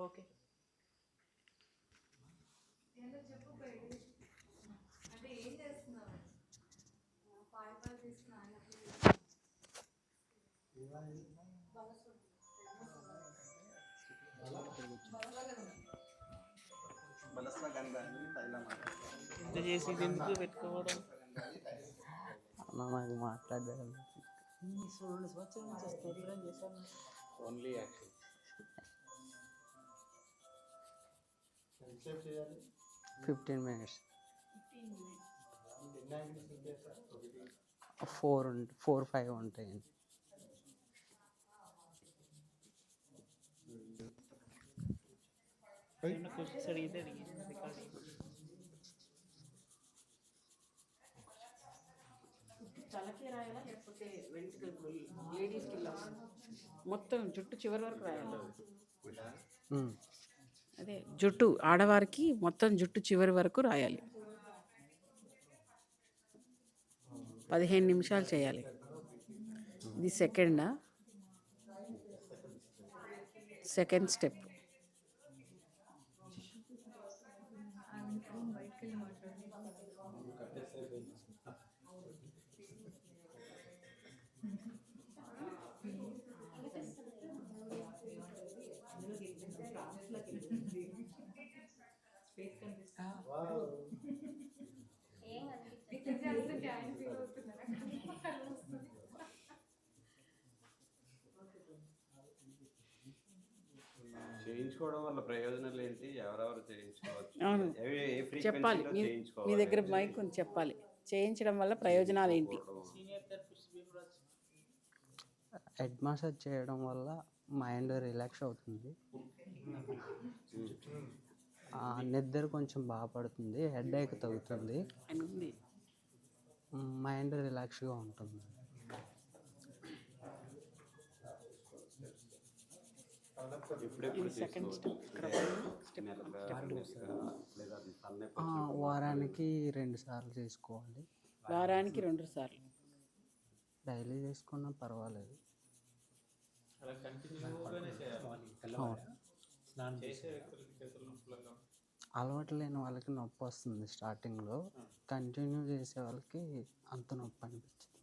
Okay. చెప్పు అంటే ఏం చేస్తున్నావు? పాలు పాలు తీసుకున్నా. ఇంత చేసి ఇది ఎందుకు పెట్టుకోవడం నాకు చేశాను ఓన్లీ యాక్షన్ ఫిఫ్టీన్ మినిట్స్ ఎన్ని యాంగిల్స్ ఉంటాయి సార్ ఒకటి ఫోర్ ఉంట ఫోర్ ఫైవ్ ఉంటాయండి ఏమన్నా క్వశ్చన్స్ అడిగితే అడిగింది రికార్డింగ్ తలకి రాయాలా లేకపోతే వెంట్రుకలు లేడీస్కి ఇలా మొత్తం జుట్టు చివరి వరకు రాయాలి? ఉమ్. అదే జుట్టు ఆడవారికి మొత్తం జుట్టు చివరి వరకు రాయాలి. పదిహేను నిమిషాలు చేయాలి. ఇది సెకండా? Second step. చేయించుకోవడం వల్ల ప్రయోజనాలు ఏంటి? ఎవరెవరు చేయించుకోవచ్చు? చెప్పాలి. మీ చేయించుకోవాలి మీ దగ్గర మైక్ ఉంది. చెప్పాలి. చేయించడం వల్ల ప్రయోజనాలు ఏంటి? హెడ్ మసాజ్ చేయడం వల్ల మైండ్ రిలాక్స్ అవుతుంది. ఆ, నిద్ర కొంచెం బాగా పడుతుంది. హెడ్ ఏక్ తగ్గుతుంది. మైండ్ రిలాక్స్గా ఉంటుంది ఎప్పుడెప్పుడు ఇది సెకండ్ స్టెప్ ఇక్కడ స్టెప్ నెలగా లేదా అది తలనొప్పి ఆ, వారానికి రెండు సార్లు చేసుకోవాలి. వారానికి రెండు సార్లు. డైలీ చేసుకున్నా పర్వాలేదు. అలవాటు లేని వాళ్ళకి నొప్పి వస్తుంది స్టార్టింగ్లో కంటిన్యూ చేసే వాళ్ళకి అంత నొప్పి అనిపించింది.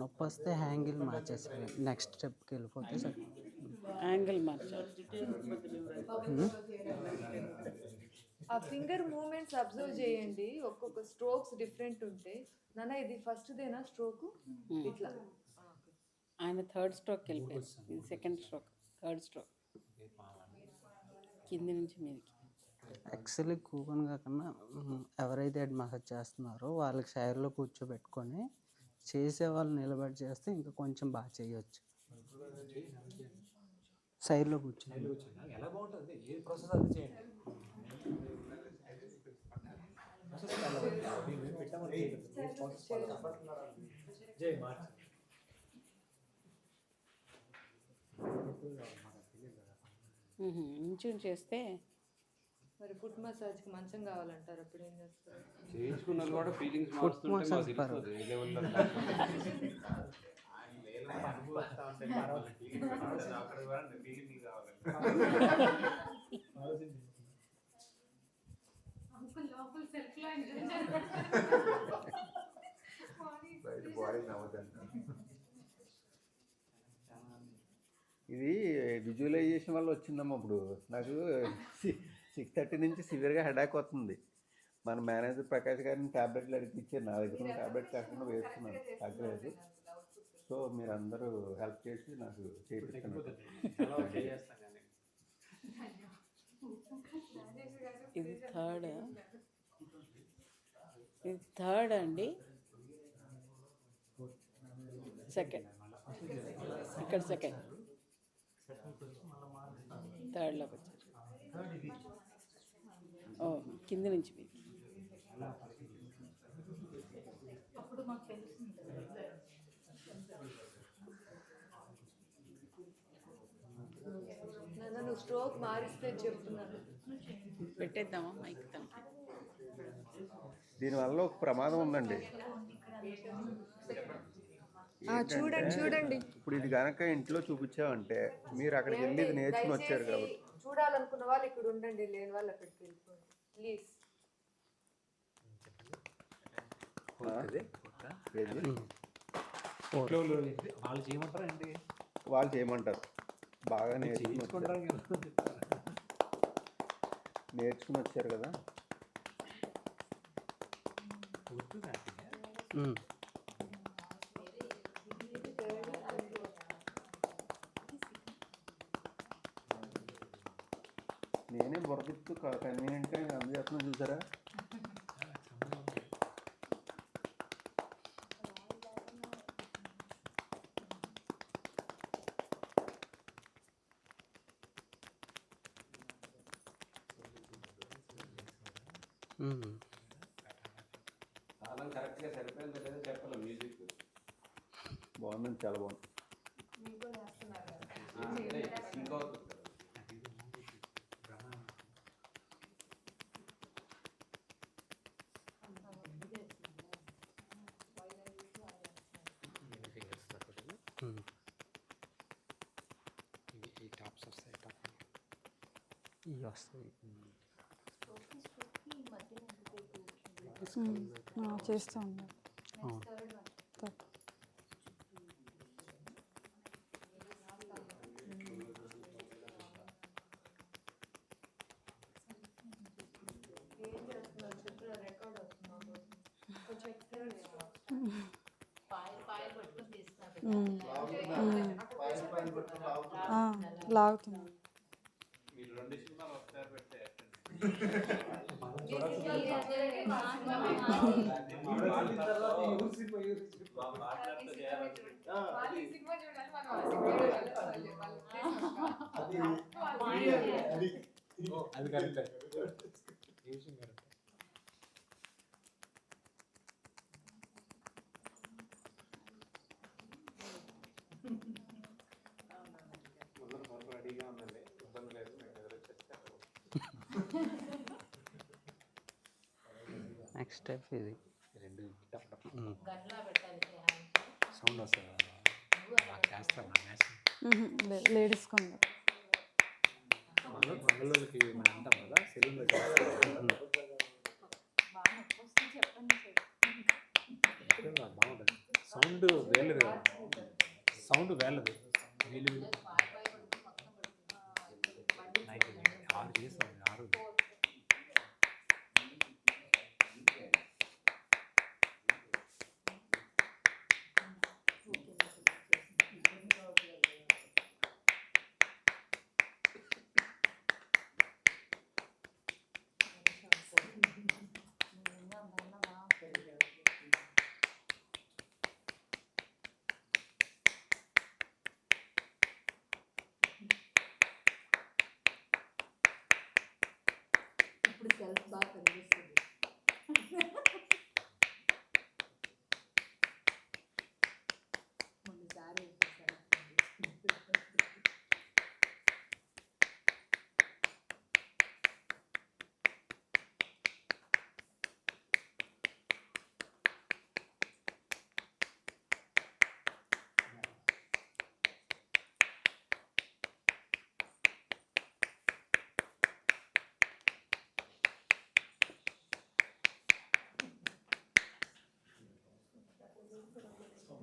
నొప్పి వస్తే హ్యాంగిల్ మార్చేసేయాలి నెక్స్ట్ స్టెప్కి వెళ్ళిపోతే సరే. యాంగిల్ మార్చాలి. ఆ ఫింగర్ మూమెంట్స్ అబ్జర్వ్ చేయండి. ఒక్కొక్క స్ట్రోక్స్ డిఫరెంట్ ఉంటాయి నాన్న ఇది ఫస్ట్ దేనా స్ట్రోక్ ఇట్లా. ఆయన థర్డ్ స్ట్రోక్ వెళ్ళిపోయింది ఇది సెకండ్ స్ట్రోక్ థర్డ్ స్ట్రోక్ కింది నుంచి మీదకి. యాక్చువల్లీ కూపన్ కాకుండా ఎవరైతే హెడ్ మసాజ్ చేస్తున్నారో వాళ్ళకి సైడ్లో కూర్చోబెట్టుకొని చేసే వాళ్ళు నిలబడి చేస్తే ఇంకా కొంచెం బాగా చేయొచ్చు. సైడ్లో కూర్చొని ఇంచు చేస్తే మరి ఫుట్ మసాజ్కి మంచం కావాలంటారు అప్పుడు ఏం చేస్తారు? చేయించుకున్న వాళ్ళు కూడా ఫీలింగ్స్ మారుతుంటే మాకు తెలుస్తుంది ఏ లెవెల్లో ఇది విజువలైజేషన్ వల్ల వచ్చిందమ్మా ఇప్పుడు. నాకు సిక్స్ థర్టీ నుంచి సివియర్గా హెడాక్ వస్తుంది మన మేనేజర్ ప్రకాష్ గారిని ట్యాబ్లెట్లు అడిగి ఇచ్చారు నా దగ్గర ట్యాబ్లెట్ కాకుండా వేస్తున్నాను తగ్గలేదు సో మీరు అందరూ హెల్ప్ చేసి నాకు చేయించండి ఇది థర్డ్. ఇది థర్డ్ అండి. సెకండ్. ఇక్కడ సెకండ్. థర్డ్లోకి వచ్చారు. ఓ కింది నుంచి మీకు నాన్న స్ట్రోక్ మారిస్తే చెప్తున్నాను. పెట్టేద్దామా? మైక్ తనకి దీనివల్ల ఒక ప్రమాదం ఉందండి. చూడండి చూడండి. ఇప్పుడు ఇది కనుక ఇంట్లో చూపించామంటే మీరు అక్కడికి వెళ్ళి ఇది నేర్చుకుని వచ్చారు కాబట్టి. చూడాలనుకున్న వాళ్ళు ఇక్కడ ఉండండి లేని వాళ్ళు అక్కడికి వెళ్ళిపోండి. ప్లీజ్ వాళ్ళు చేయమంటారా ఏంటి? వాళ్ళు చేయమంటారు. బాగా చేయించుకుంటారు నేర్చుకుని వచ్చారు కదా. నేనే బుర్రదిప్తూ కన్వీనియంట్గా అందజేస్తున్నాను చూసారా? ఇవి వస్తాయి చేస్తూ ఉన్నారు అవును. అది కరెక్ట్ ఈ విషయం కరెక్ట్ ముందర పరుపు రెడీగా ఉందండి ఇబ్బంది లేదు మీకు ఎదురొచ్చేస్తే నెక్స్ట్ స్టెప్ ఇది. రెండు టప్ టప్ ఉమ్. సౌండ్ వస్తుంది? లేడీస్ మనం అంటాం కదా సెలూన్లో చేస్తాం. బాగుంటుంది. సౌండ్ వేలదు సౌండ్ వేలదు వీలు నైట్ ఆరు చేస్తాం ఆరు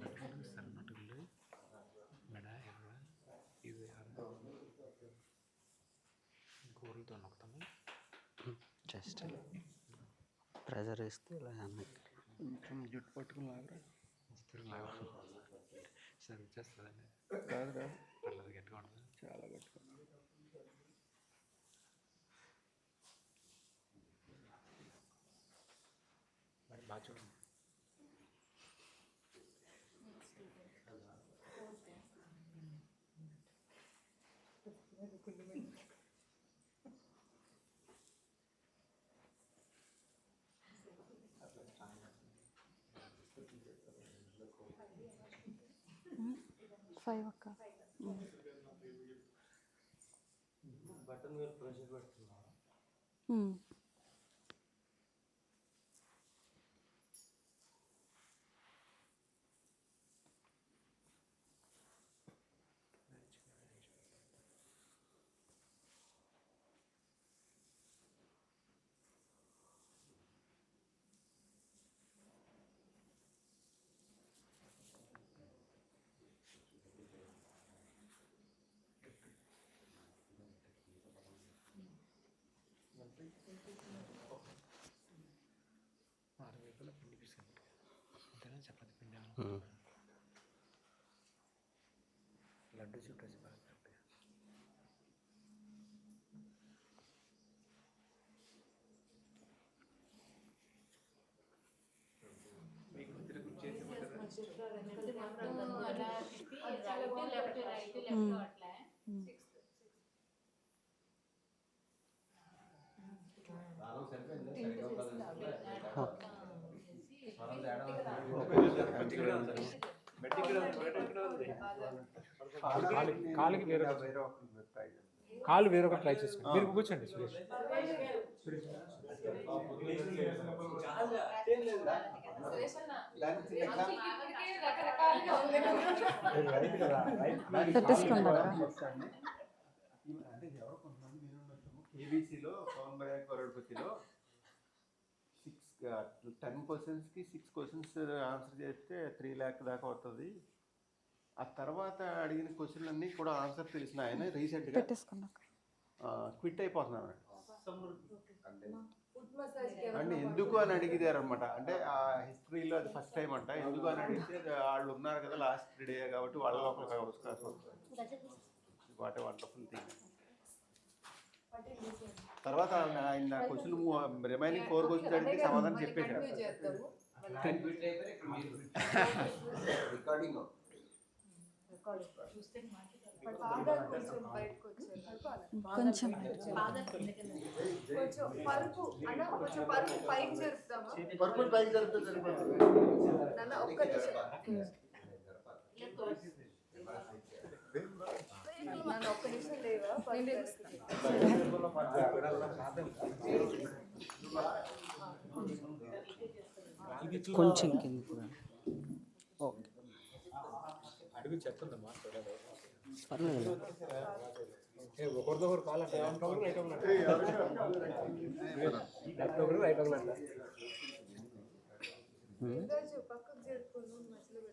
నటులు నటులు మెడ ఎర్ర ఇది గోరుతో నొక్కుతాము జస్ట్ ప్రెజర్ ఇస్తే ఇలా కొంచెం జుట్టు పట్టుకుని లాగరా సరే వచ్చేస్తుందండి కాదు కాదు. పర్లేదు గట్టిగా ఉంటుంది. చాలా గట్టిగా మరి బాగా చూడండి. ఫైవ్ అక్క ఉమ్. ఆరు వేపుల పిండి లడ్డు చుట్టేసి కరెక్ట్గా. కాలు- కాలుకి వేరే కాలు వేరొక ట్రై చేసుకోండి మీరు కూర్చోండి సురేష్ దానికి చిన్న పెట్టేసుకోండి అక్క. అంటే ఎవరో కొంతమంది మీరు ఉండొచ్చు కేబీసీలో పవన్ బయ్య కోరడ్పతిలో సిక్స్ టెన్ క్వశ్చన్స్కి సిక్స్ క్వశ్చన్స్ ఆన్సర్ చేస్తే త్రీ ల్యాక్ దాకా అవుతుంది. ఆ తర్వాత అడిగిన క్వశ్చన్లు అన్నీ కూడా ఆన్సర్ తెలిసిన ఆయన రీసెంట్గా. క్విట్ అయిపోతున్నాను ఫుడ్ మసాజ్ అంటే ఎందుకు అని అడిగిదారు అనమాట అంటే ఆ హిస్టరీలో అది ఫస్ట్ టైం అంట. ఎందుకు అని అడిగితే వాళ్ళు ఉన్నారు కదా లాస్ట్ డే కాబట్టి వాళ్ళ లోపల వాట్ వండర్ఫుల్ థింగ్ తర్వాత ఆయన క్వశ్చన్ రిమైనింగ్ ఫోర్ క్వశ్చన్స్ అడిగితే సమాధానం చెప్పేశారు. రికార్డింగ్ కొంచెం కొంచెం పరుపు అన్న కొంచెం పరుపు పైకి జరుపుతామా పర్పుల్ పైకి జరిపితే సరిపోతుంది నాన్న ఒక్క నిమిషం. కొంచెం కింద. ఓకే. చెప్తుందమ్మా పర్లేదు ఒకరితో ఒకరు కాల్ లెఫ్ట్ ఒకరు రైట్ ఒకరు లెఫ్ట్ ఒకరు రైట్ ఒకరు అంట పక్కకు మధ్యలో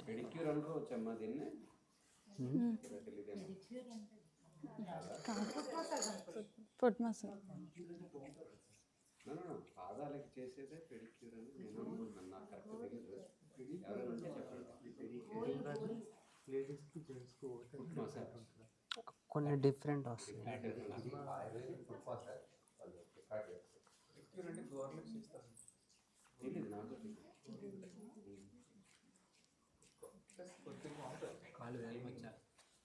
పెడిక్యూర్ అనుకోవచ్చమ్మా దీన్ని? Massage no. పాదాలకి చేసేదే పెడిక్యూర్ అని నేను అనుకుంటున్నాను. నాకు కరెక్ట్ తెలియదు ఎవరైనా ఉంటే చెప్పండి ఫుట్ మసాజ్ కొన్ని డిఫరెంట్ వస్తాయి. అంటే గోర్లకు చేస్తారు తెలియదు నాకు కాలు వేల మధ్య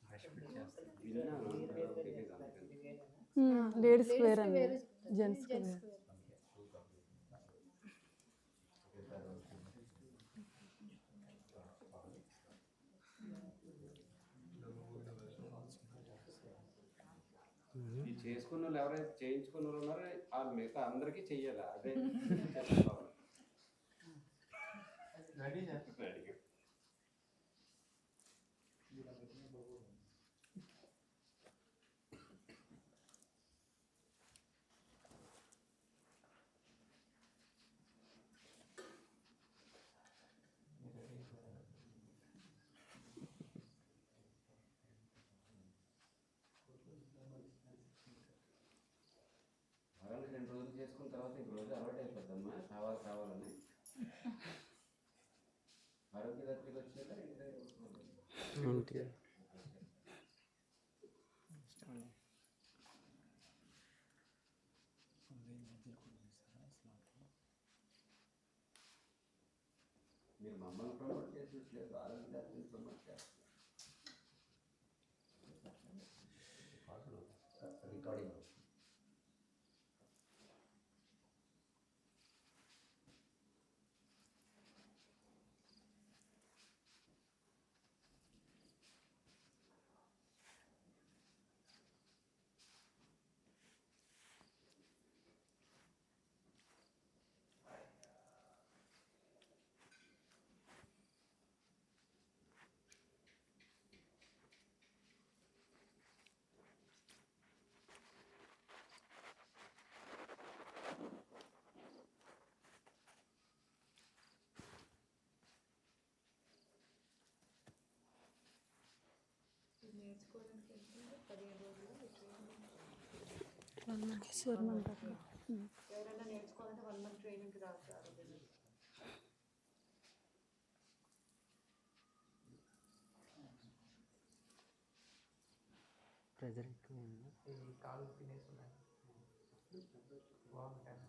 బ్రష్ పెట్టి చేస్తారు విన్నాను తెలియదు అందుకని లేడీస్ వేర్ అండి జెంట్స్ వేర్ ఈ చేసుకున్న వాళ్ళు ఎవరైతే చేయించుకున్న వాళ్ళు ఉన్నారో ఆ మిగతా అందరికీ చెయ్యాలి అదే. రెడీ. వారానికి రెండు రోజులు చేసుకున్న తర్వాత ఇంక రోజు అలవాటు అయిపోద్దమ్మా. కావాలి కావాలని. ఆరోగ్య దత్తికి వచ్చేదా ఇంటి దగ్గర వస్తుందా? ఇంటి మీరు మమ్మల్ని ప్రమోట్ చేసి లేదు ఆరోగ్య దత్తిని ప్రమోట్ చేస్తారు రికార్డింగ్ ఎవరైనా నేర్చుకోవాలంటే వన్ మంత్ ట్రైనింగ్కి రావచ్చు ఆరోగ్య ప్రెజర్ ఎక్కువైంది కాలు తినేసి ఉన్నాయి బాగుంటాయి.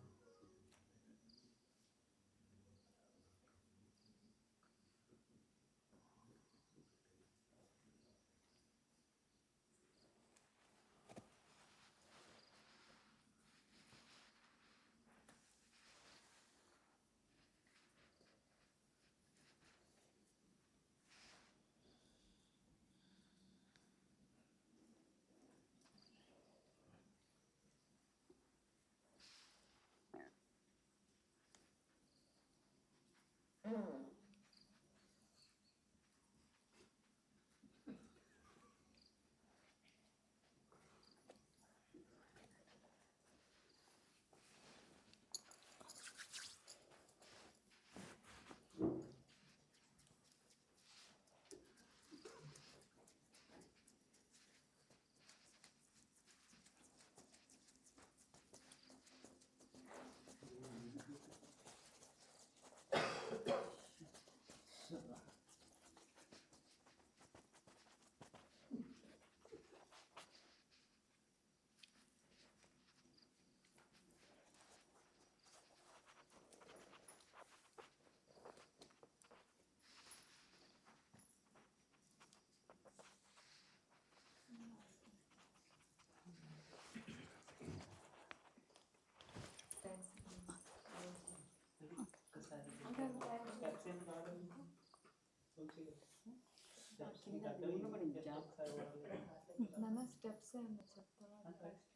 నాన్న స్టెప్స్ ఏమన్నా చెప్తావా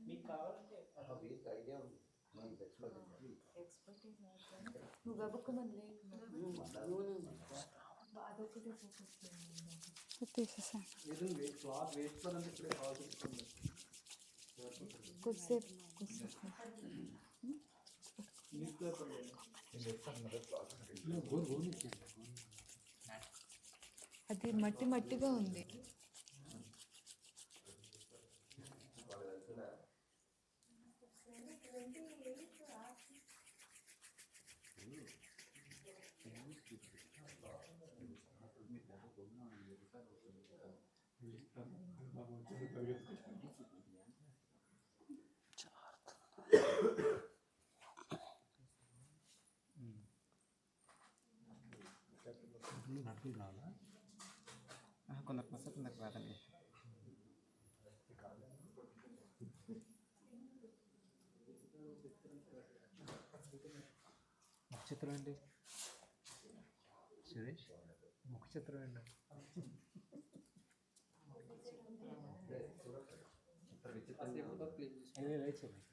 మీకు కావాలంటే ఐడియా ఉంది నువ్వు గబుక్కుమని లేదు అదొకటే తీసేసాను ఏదో వేస్ట్ అది మట్టి మట్టిగా ఉంది. కొందరికి వస్తే కొందరికి రాదండి ముఖ చిత్రం అండి సురేష్ ముఖ చిత్రం అండి చిత్ర విచిత్ర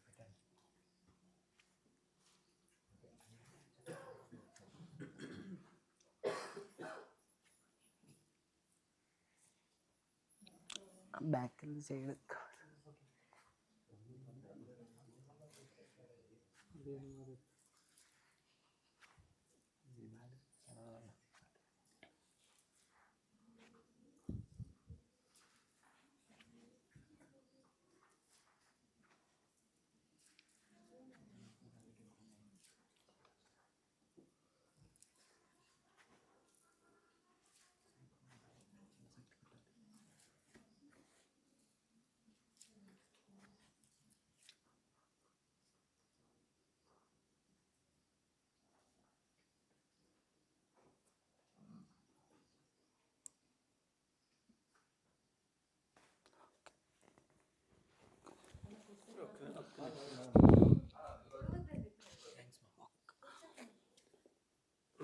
ബാക്കിൽ സൈഡ്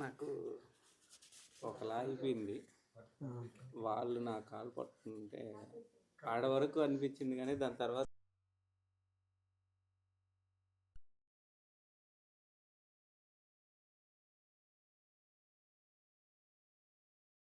నాకు ఒకలా అయిపోయింది వాళ్ళు నా కాలు పట్టుకుంటే ఆడ వరకు అనిపించింది కానీ దాని తర్వాత